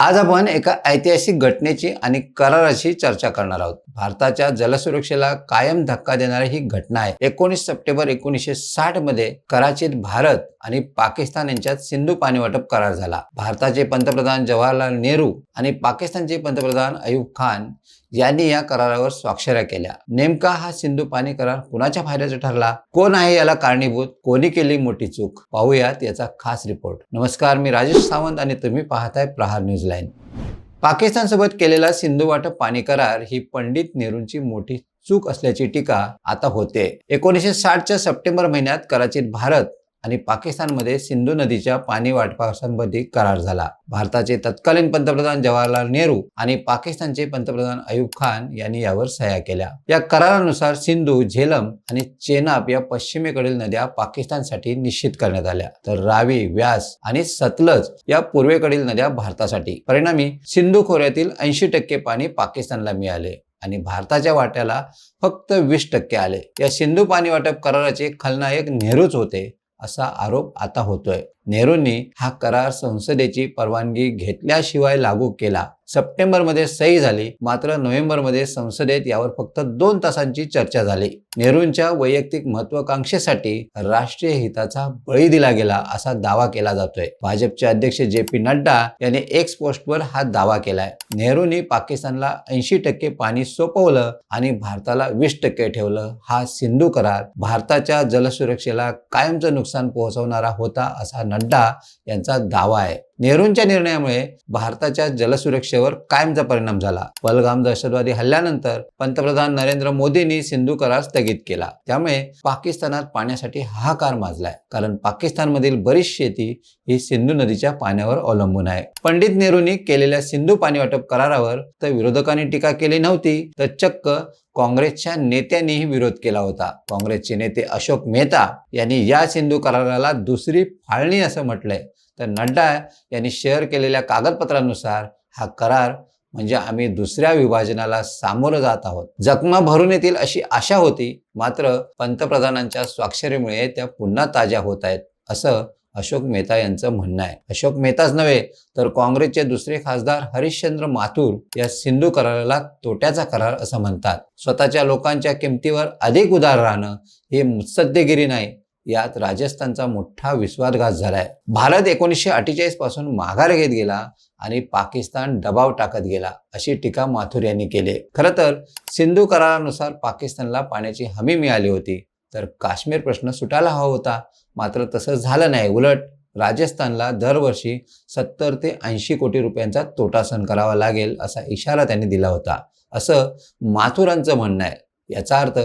आज आपण एका ऐतिहासिक घटनेची आणि कराराची चर्चा करणार आहोत. भारताच्या जलसुरक्षेला कायम धक्का देणारी ही घटना आहे. एकोणीस सप्टेंबर एकोणीसशे साठमध्ये कराचीत भारत आणि पाकिस्तान यांच्यात सिंधू पाणी वाटप करार झाला. भारताचे पंतप्रधान जवाहरलाल नेहरू आणि पाकिस्तानचे पंतप्रधान अयुब खान यांनी या करारावर स्वाक्षऱ्या केल्या. नेमका हा सिंधू पाणी करार कुणाच्या फायद्याचा ठरला? कोण आहे याला कारणीभूत? कोणी केली मोठी चूक? पाहूयात याचा खास रिपोर्ट नमस्कार मी राजेश सावंत आणि तुम्ही पाहताय प्रहार न्यूज लाईन. पाकिस्तानसोबत केलेला सिंधू वाटप पाणी करार ही पंडित नेहरूंची मोठी चूक असल्याची टीका आता होते. एकोणीसशे साठच्या सप्टेंबर महिन्यात कराचीत भारत आणि पाकिस्तानमध्ये सिंधू नदीच्या पाणी वाटपासंबंधी करार झाला. भारताचे तत्कालीन पंतप्रधान जवाहरलाल नेहरू आणि पाकिस्तानचे पंतप्रधान अयुब खान यांनी यावर सह्या केल्या. या करारानुसार सिंधू झेलम आणि चेनाब या पश्चिमेकडील नद्या पाकिस्तानसाठी निश्चित करण्यात आल्या. तर रावी व्यास आणि सतलज या पूर्वेकडील नद्या भारतासाठी. परिणामी सिंधू खोऱ्यातील ऐंशी टक्के पाणी पाकिस्तानला मिळाले आणि भारताच्या वाट्याला फक्त वीस टक्के आले. या सिंधू पाणी वाटप कराराचे खलनायक नेहरूच होते. असा आरोप आता होतोय. नेहरूंनी हा करार संसदेची परवानगी घेतल्याशिवाय लागू केला. सप्टेंबरमध्ये सही झाली मात्र नोव्हेंबरमध्ये संसदेत यावर फक्त दोन तासांची चर्चा झाली. नेहरूंच्या वैयक्तिक महत्वाकांक्षेसाठी राष्ट्रीय हिताचा बळी दिला गेला असा दावा केला जातोय. भाजपचे अध्यक्ष जे पी नड्डा यांनी एक्स पोस्टवर हा दावा केलाय. नेहरूंनी पाकिस्तानला ऐंशी टक्के पाणी सोपवलं आणि भारताला वीस टक्के ठेवलं. हा सिंधू करार भारताच्या जलसुरक्षेला कायमचं नुकसान पोहोचवणारा होता असा नड्डा यांचा दावा आहे. नेहरूंच्या निर्णयामुळे भारताच्या जलसुरक्षेवर कायमचा परिणाम झाला. पलगाम दहशतवादी हल्ल्यानंतर पंतप्रधान नरेंद्र मोदींनी सिंधू करार स्थगित केला. त्यामुळे पाकिस्तानात पाण्यासाठी हाहाकार माजलाय. कारण पाकिस्तानमधील बरीच शेती ही सिंधू नदीच्या पाण्यावर अवलंबून आहे. पंडित नेहरूंनी केलेल्या सिंधू पाणी वाटप करारावर तर विरोधकांनी टीका केली नव्हती तर चक्क काँग्रेसच्या नेत्यांनीही विरोध केला होता. काँग्रेसचे नेते अशोक मेहता यांनी या सिंधू कराराला दुसरी फाळणी असं म्हटलंय. तर नड्डा यांनी शेअर केलेल्या कागदपत्रांनुसार हा करार म्हणजे आम्ही दुसऱ्या विभाजनाला सामोरं जात आहोत. जखमा भरून येतील अशी आशा होती मात्र पंतप्रधानांच्या स्वाक्षरीमुळे त्या पुन्हा ताज्या होत आहेत असं अशोक मेहता यांचं म्हणणं आहे. अशोक मेहताच नव्हे तर काँग्रेसचे दुसरे खासदार हरिश्चंद्र माथूर या सिंधू कराराला तोट्याचा करार असं म्हणतात. स्वतःच्या लोकांच्या किमतीवर अधिक उदार राहणं हे मुत्सद्देगिरी नाही यात राजस्थानचा मोठा विश्वासघात झालाय. भारत एकोणीसशे अठ्ठेचाळीसपासून माघार घेत गेला आणि पाकिस्तान दबाव टाकत गेला अशी टीका माथुर यांनी केली. खरं तर सिंधू करारानुसार पाकिस्तानला पाण्याची हमी मिळाली होती तर काश्मीर प्रश्न सुटायला हवा होता. मात्र तसं झालं नाही. उलट राजस्थानला दरवर्षी सत्तर ते ऐंशी कोटी रुपयांचा तोटा सहन करावा लागेल असा इशारा त्यांनी दिला होता. असं माथुरांचं म्हणणं आहे. याचा अर्थ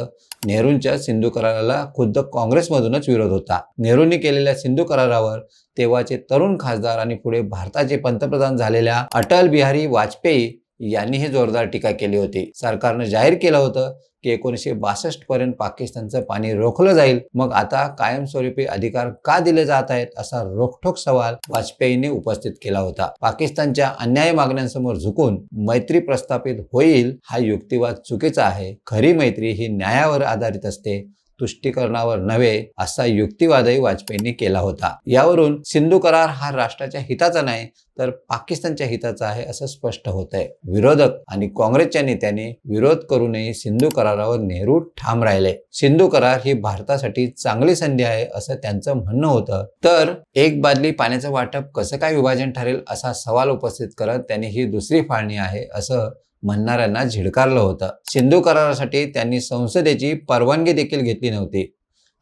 नेहरूंच्या सिंधू कराराला खुद्द काँग्रेसमधूनच विरोध होता. नेहरूंनी केलेल्या सिंधू करारावर तेव्हाचे तरुण खासदार आणि पुढे भारताचे पंतप्रधान झालेल्या अटल बिहारी वाजपेयी यांनीही जोरदार टीका केली होती. सरकारनं जाहीर केलं होतं की एकोणीसशे बासष्ट पर्यंत पाकिस्तानचं पाणी रोखलं जाईल. मग आता कायमस्वरूपी अधिकार का दिले जात आहेत असा रोखठोक सवाल वाजपेयींनी उपस्थित केला होता. पाकिस्तानच्या अन्याय मागण्यांसमोर झुकून मैत्री प्रस्थापित होईल हा युक्तिवाद चुकीचा आहे. खरी मैत्री ही न्यायावर आधारित असते. तुष्टीकरणावर नव्हे असा युक्तिवादही वाजपेयींनी केला होता. यावरून सिंधू करार हा राष्ट्राच्या हिताचा नाही तर पाकिस्तानच्या हिताचा आहे असं स्पष्ट होत आहे विरोधक आणि काँग्रेसच्या नेत्यांनी विरोध करूनही सिंधू करारावर नेहरू ठाम राहिले. सिंधू करार ही भारतासाठी चांगली संधी आहे असं त्यांचं म्हणणं होतं. तर एक बादली पाण्याचं वाटप कसं काय विभाजन ठरेल असा सवाल उपस्थित करत त्यांनी ही दुसरी फाळणी आहे असं म्हणणाऱ्यांना झिडकारलं होतं. सिंधू करारासाठी त्यांनी संसदेची परवानगी देखील घेतली नव्हती.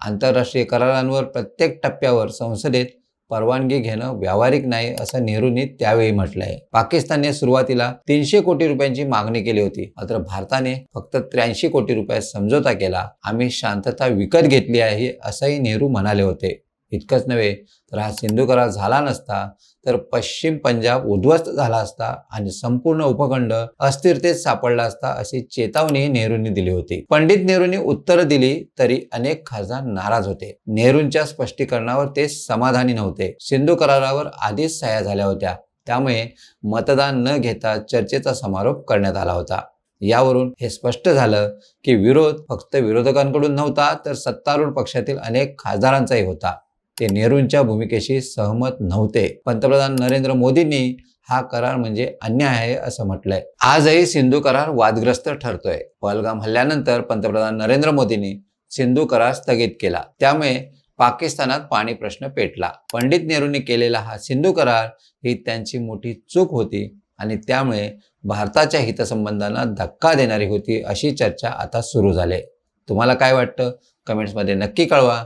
आंतरराष्ट्रीय करारांवर प्रत्येक टप्प्यावर संसदेत परवानगी घेणं व्यावहारिक नाही असं नेहरूंनी त्यावेळी म्हटलंय. पाकिस्तानने सुरुवातीला तीनशे कोटी रुपयांची मागणी केली होती. मात्र भारताने फक्त त्र्याऐंशी कोटी रुपयात समझोता केला. आम्ही शांतता विकत घेतली आहे असंही नेहरू म्हणाले होते. इतकंच नव्हे तर हा सिंधू करार झाला नसता तर पश्चिम पंजाब उद्ध्वस्त झाला असता आणि संपूर्ण उपखंड अस्थिरतेत सापडला असता अशी चेतावणी नेहरूंनी दिली होती. पंडित नेहरूंनी उत्तर दिली तरी अनेक खासदार नाराज होते. नेहरूंच्या स्पष्टीकरणावर ते समाधानी नव्हते. सिंधू करारावर आधीच सह्या झाल्या होत्या. त्यामुळे मतदान न घेता चर्चेचा समारोप करण्यात आला होता. यावरून हे स्पष्ट झालं की विरोध फक्त विरोधकांकडून नव्हता तर सत्तारूढ पक्षातील अनेक खासदारांचाही होता. ते नेहरूंच्या भूमिकेशी सहमत नव्हते. पंतप्रधान नरेंद्र मोदींनी हा करार म्हणजे अन्याय आहे असं म्हटलंय. आजही सिंधू करार वादग्रस्त ठरतोय. पहलगाम हल्ल्यानंतर पंतप्रधान नरेंद्र मोदींनी सिंधू करार स्थगित केला. त्यामुळे पाकिस्तानात पाणी प्रश्न पेटला. पंडित नेहरूंनी केलेला हा सिंधू करार ही त्यांची मोठी चूक होती आणि त्यामुळे भारताच्या हितसंबंधांना धक्का देणारी होती अशी चर्चा आता सुरू झाली. तुम्हाला काय वाटतं? कमेंट्समध्ये नक्की कळवा.